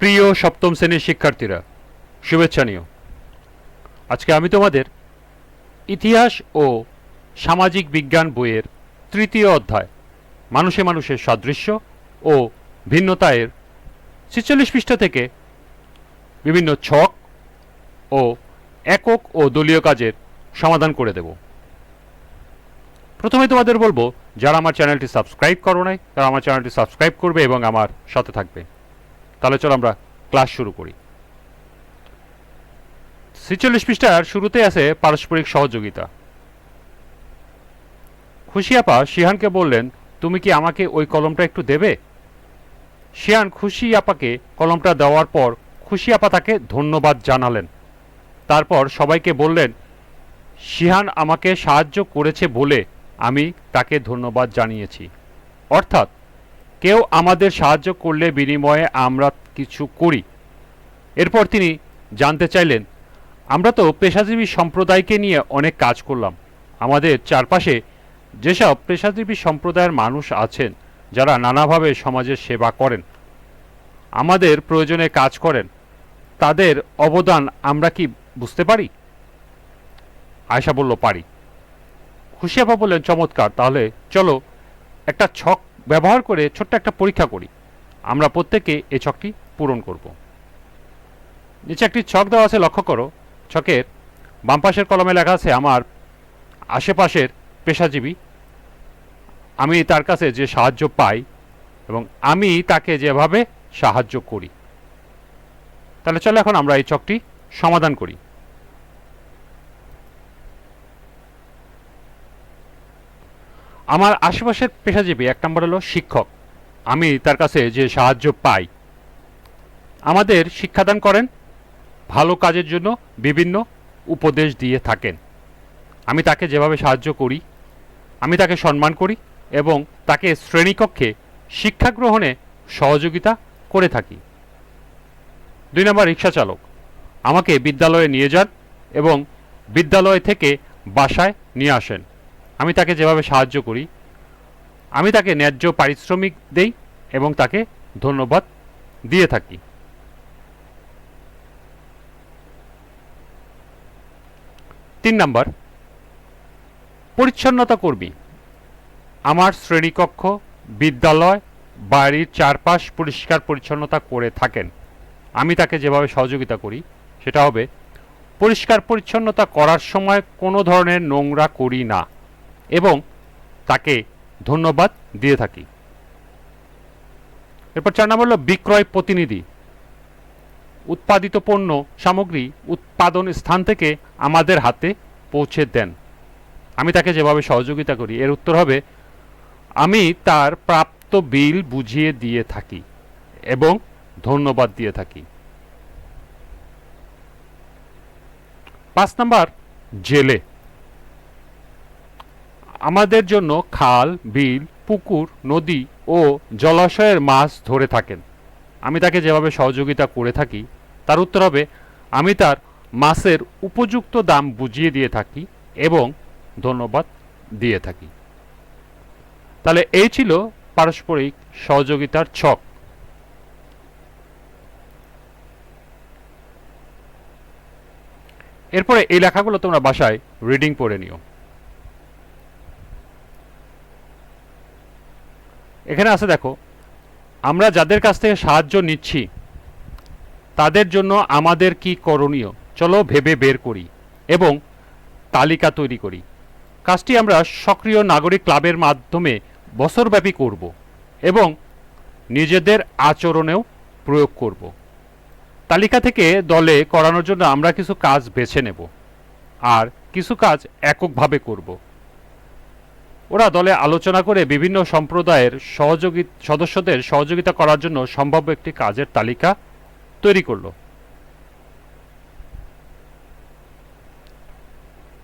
প্রিয় সপ্তম শ্রেণির শিক্ষার্থীরা, শুভেচ্ছা নিও। আজকে আমি তোমাদের ইতিহাস ও সামাজিক বিজ্ঞান বইয়ের তৃতীয় অধ্যায়, মানুষে মানুষের সাদৃশ্য ও ভিন্নতায়ের ছেচল্লিশ পৃষ্ঠা থেকে বিভিন্ন ছক ও একক ও দলীয় কাজের সমাধান করে দেব। প্রথমে তোমাদের বলব, যারা আমার চ্যানেলটি সাবস্ক্রাইব করো নাই, তারা আমার চ্যানেলটি সাবস্ক্রাইব করবে এবং আমার সাথে থাকবে। তাহলে চলো আমরা ক্লাস শুরু করি। ছেচল্লিশ পৃষ্ঠার শুরুতে আছে পারস্পরিক সহযোগিতা। খুশি আপা, শিহানকে বললেন, তুমি কি আমাকে ওই কলমটা একটু দেবে? শিয়ান খুশি আপাকে কলমটা দেওয়ার পর খুশি আপা তাকে ধন্যবাদ জানালেন। তারপর সবাইকে বললেন, শিহান আমাকে সাহায্য করেছে বলে আমি তাকে ধন্যবাদ জানিয়েছি। অর্থাৎ কেউ আমাদের সাহায্য করলে বিনিময়ে আমরা কিছু করি। এরপর তিনি জানতে চাইলেন, আমরা তো পেশাজীবী সম্প্রদায়কে নিয়ে অনেক কাজ করলাম। আমাদের চারপাশে যেসব পেশাজীবী সম্প্রদায়ের মানুষ আছেন, যারা নানাভাবে সমাজের সেবা করেন, আমাদের প্রয়োজনে কাজ করেন, তাদের অবদান আমরা কি বুঝতে পারি? আয়সা বলল, পারি। খুশি আপা বললেন, চমৎকার, তাহলে চলো একটা ছক ব্যবহার করে ছোট্ট একটা পরীক্ষা করি। আমরা প্রত্যেকে এই ছকটি পূরণ করব। নিচে একটি ছক দেওয়া আছে, লক্ষ্য করো। ছকের বাম পাশের কলমে লেখা আছে, আমার আশেপাশের পেশাজীবী। আমি তার কাছে যে সাহায্য পাই এবং আমি তাকে যেভাবে সাহায্য করি। তাহলে চলো এখন আমরা এই ছকটি সমাধান করি। আমার আশেপাশের পেশাজীবী, এক নম্বর হলো শিক্ষক। আমি তার কাছে যে সাহায্য পাই। আমাদের শিক্ষাদান করেন, ভালো কাজের জন্য বিভিন্ন উপদেশ দিয়ে থাকেন। আমি তাকে যেভাবে সাহায্য করি, আমি তাকে সম্মান করি এবং তাকে শ্রেণীকক্ষে শিক্ষা গ্রহণে সহযোগিতা করে থাকি। দুই নম্বর, রিক্সা চালক। আমাকে বিদ্যালয়ে নিয়ে যান এবং বিদ্যালয় থেকে বাসায় নিয়ে আসেন। আমি তাকে যেভাবে সাহায্য করি, আমি তাকে ন্যায্য পারিশ্রমিক দেই এবং তাকে ধন্যবাদ দিয়ে থাকি। তিন নাম্বার, পরিচ্ছন্নতা কর্মী। আমার শ্রেণীকক্ষ, বিদ্যালয়, বাড়ির চারপাশ পরিষ্কার পরিচ্ছন্নতা করে থাকেন। আমি তাকে যেভাবে সহযোগিতা করি, সেটা হবে পরিষ্কার পরিচ্ছন্নতা করার সময় কোনো ধরনের নোংরা করি না। এবং তাকে ধন্যবাদ দিয়ে থাকি। এরপর চার নম্বর হলো বিক্রয় প্রতিনিধি। উৎপাদিত পণ্য সামগ্রী উৎপাদন স্থান থেকে আমাদের হাতে পৌঁছে দেন। আমি তাকে যেভাবে সহযোগিতা করি, এর উত্তর হবে, আমি তার প্রাপ্ত বিল বুঝিয়ে দিয়ে থাকি এবং ধন্যবাদ দিয়ে থাকি। পাঁচ নাম্বার, জেলে। আমাদের জন্য খাল, বিল, পুকুর, নদী ও জলাশয়ের মাছ ধরে থাকেন। আমি তাকে যেভাবে সহযোগিতা করে থাকি, তার উত্তর হবে, আমি তার মাছের উপযুক্ত দাম বুঝিয়ে দিয়ে থাকি এবং ধন্যবাদ দিয়ে থাকি। তাহলে এই ছিল পারস্পরিক সহযোগিতার ছক। এরপরে এই লেখাগুলো তোমরা বাসায় রিডিং পড়ে নিও। এখানে আছে দেখো, আমরা যাদের কাছ থেকে সাহায্য নিচ্ছি, তাদের জন্য আমাদের কি করণীয়? চলো ভেবে বের করি এবং তালিকা তৈরি করি। কাজটি আমরা সক্রিয় নাগরিক ক্লাবের মাধ্যমে বছরব্যাপী করব এবং নিজেদের আচরণেও প্রয়োগ করব। তালিকা থেকে দলে করানোর জন্য আমরা কিছু কাজ বেছে নেব আর কিছু কাজ এককভাবে করব। ওরা দলে আলোচনা করে বিভিন্ন সম্প্রদায়ের সহযোগী সদস্যদের সহযোগিতা করার জন্য সম্ভাব্য একটি কাজের তালিকা তৈরি করল।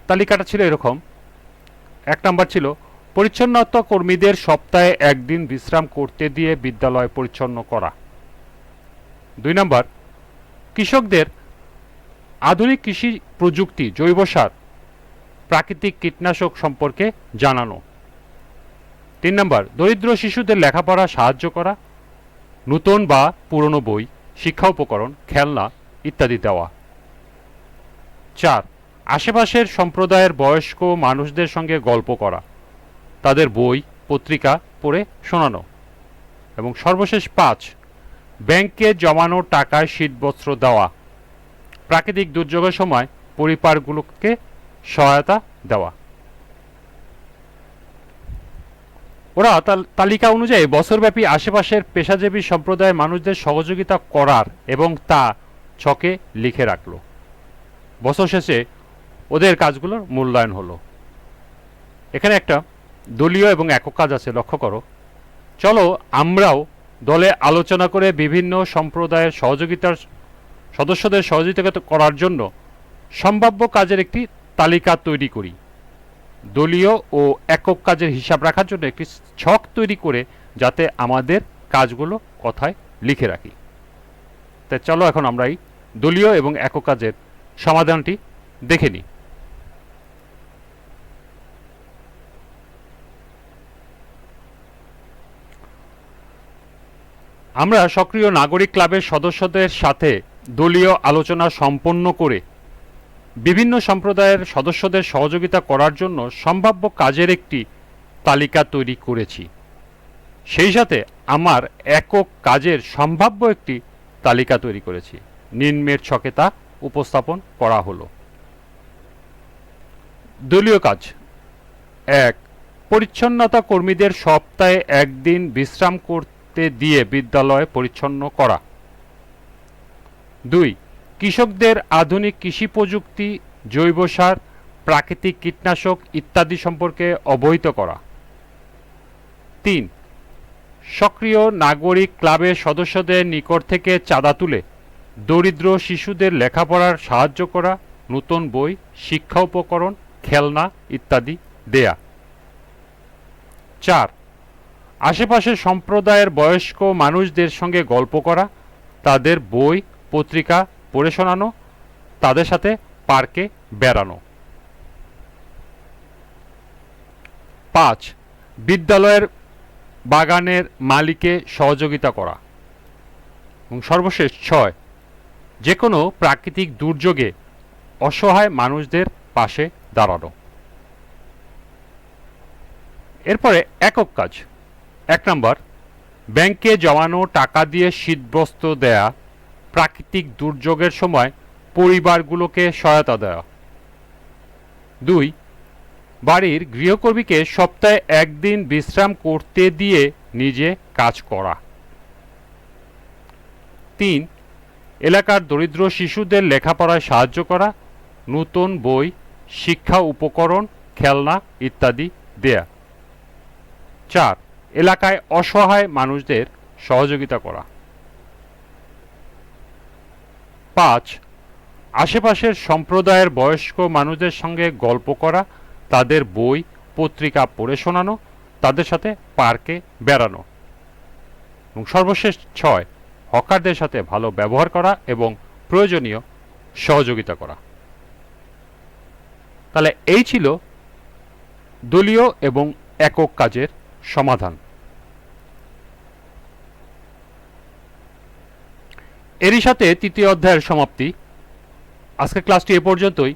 তালিকাটা ছিল এরকম। এক নাম্বার ছিল, পরিচ্ছন্নতা কর্মীদের সপ্তাহে একদিন বিশ্রাম করতে দিয়ে বিদ্যালয় পরিচ্ছন্ন করা। দুই নাম্বার, কৃষকদের আধুনিক কৃষি প্রযুক্তি, জৈব সার, প্রাকৃতিক কীটনাশক সম্পর্কে জানানো। তিন নম্বর, দরিদ্র শিশুদের লেখাপড়া সাহায্য করা, নূতন বা পুরনো বই, শিক্ষা উপকরণ, খেলনা ইত্যাদি দেওয়া। চার, আশেপাশের সম্প্রদায়ের বয়স্ক মানুষদের সঙ্গে গল্প করা, তাদের বই, পত্রিকা পড়ে শোনানো। এবং সর্বশেষ পাঁচ, ব্যাংকে জমানো টাকায় শীতবস্ত্র দেওয়া, প্রাকৃতিক দুর্যোগের সময় পরিবারগুলোকে সহায়তা দেওয়া। ওরা তাল- তালিকা অনুযায়ী বছরব্যাপী আশেপাশের পেশাজীবী সম্প্রদায়ের মানুষদের সহযোগিতা করার এবং তা ছকে লিখে রাখল। বছর শেষে ওদের কাজগুলোর মূল্যায়ন হলো। এখানে একটা দলীয় এবং একক কাজ আছে, লক্ষ্য করো। চলো আমরাও দলে আলোচনা করে বিভিন্ন সম্প্রদায়ের সহযোগিতার সদস্যদের সহযোগিতা করার জন্য সম্ভাব্য কাজের একটি তালিকা তৈরি করি। দলীয় ও একক কাজের হিসাব রাখার জন্য একটি ছক তৈরি করে যাতে আমাদের কাজগুলো কথায় লিখে রাখি। তাই চলো এখন আমরা এই দলীয় এবং একক কাজের সমাধানটি দেখে নিই। আমরা সক্রিয় নাগরিক ক্লাবের সদস্যদের সাথে দলীয় আলোচনা সম্পন্ন করে বিভিন্ন সম্প্রদায়ের সদস্যদের সহযোগিতা করার জন্য সম্ভাব্য কাজের একটি তালিকা তৈরি করেছি। সেই সাথে আমার একক কাজের সম্ভাব্য একটি তালিকা তৈরি করেছি। নিম্নের ছকে তা উপস্থাপন করা হলো। দলীয় কাজ। এক, পরিচ্ছন্নতা কর্মীদের সপ্তাহে একদিন বিশ্রাম করতে দিয়ে বিদ্যালয় পরিচ্ছন্ন করা। দুই কৃষকদের আধুনিক কৃষি প্রযুক্তি, জৈব সার, প্রাকৃতিক কীটনাশক ইত্যাদি সম্পর্কে অবহিত করা। তিন, সক্রিয় নাগরিক ক্লাবের সদস্যদের নিকট থেকে চাঁদা তুলে দরিদ্র শিশুদের লেখাপড়ার সাহায্য করা, নতুন বই, শিক্ষা উপকরণ, খেলনা ইত্যাদি দেয়া। চার আশেপাশের সম্প্রদায়ের বয়স্ক মানুষদের সঙ্গে গল্প করা, তাদের বই, পত্রিকা পড়ে শোনানো, তাদের সাথে পার্কে বেড়ানো। পাঁচ, বিদ্যালয়ের বাগানের মালিকে সহযোগিতা করা। এবং সর্বশেষ ছয় যে কোনো প্রাকৃতিক দুর্যোগে অসহায় মানুষদের পাশে দাঁড়ানো। এরপরে একক কাজ। এক নম্বর, ব্যাংকে জমানো টাকা দিয়ে শীতবস্ত্র দেয়া প্রাকৃতিক দুর্যোগের সময় পরিবারগুলোকে সহায়তা দেওয়া। দুই, বাড়ির গৃহকর্মীকে সপ্তাহে একদিন বিশ্রাম করতে দিয়ে নিজে কাজ করা। তিন, এলাকার দরিদ্র শিশুদের লেখাপড়ায় সাহায্য করা, নতুন বই, শিক্ষা উপকরণ, খেলনা ইত্যাদি দেয়া। চার, এলাকায় অসহায় মানুষদের সহযোগিতা করা। পাঁচ, আশেপাশের সম্প্রদায়ের বয়স্ক মানুষদের সঙ্গে গল্প করা, তাদের বই, পত্রিকা পড়ে শোনানো, তাদের সাথে পার্কে বেড়ানো। এবং সর্বশেষ ছয়, হকারদের সাথে ভালো ব্যবহার করা এবং প্রয়োজনীয় সহযোগিতা করা। তাহলে এই ছিল দলীয় এবং একক কাজের সমাধান। এরই সাথে তৃতীয় অধ্যায়ের সমাপ্তি। আজকের ক্লাসটি এ পর্যন্তই।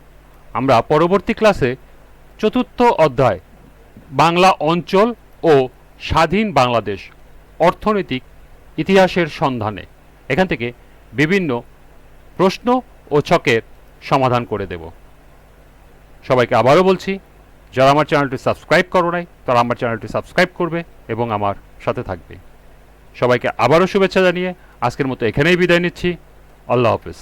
আমরা পরবর্তী ক্লাসে চতুর্থ অধ্যায়, বাংলা অঞ্চল ও স্বাধীন বাংলাদেশ, অর্থনৈতিক ইতিহাসের সন্ধানে। এখান থেকে বিভিন্ন প্রশ্ন ও ছকের সমাধান করে দেব। সবাইকে আবারও বলছি, যারা আমার চ্যানেলটি সাবস্ক্রাইব করো নাই, তারা আমার চ্যানেলটি সাবস্ক্রাইব করবে এবং আমার সাথে থাকবে। সবাইকে আবারও শুভেচ্ছা জানিয়ে আজকের মতো এখানেই বিদায় নিচ্ছি। আল্লাহ হাফিজ।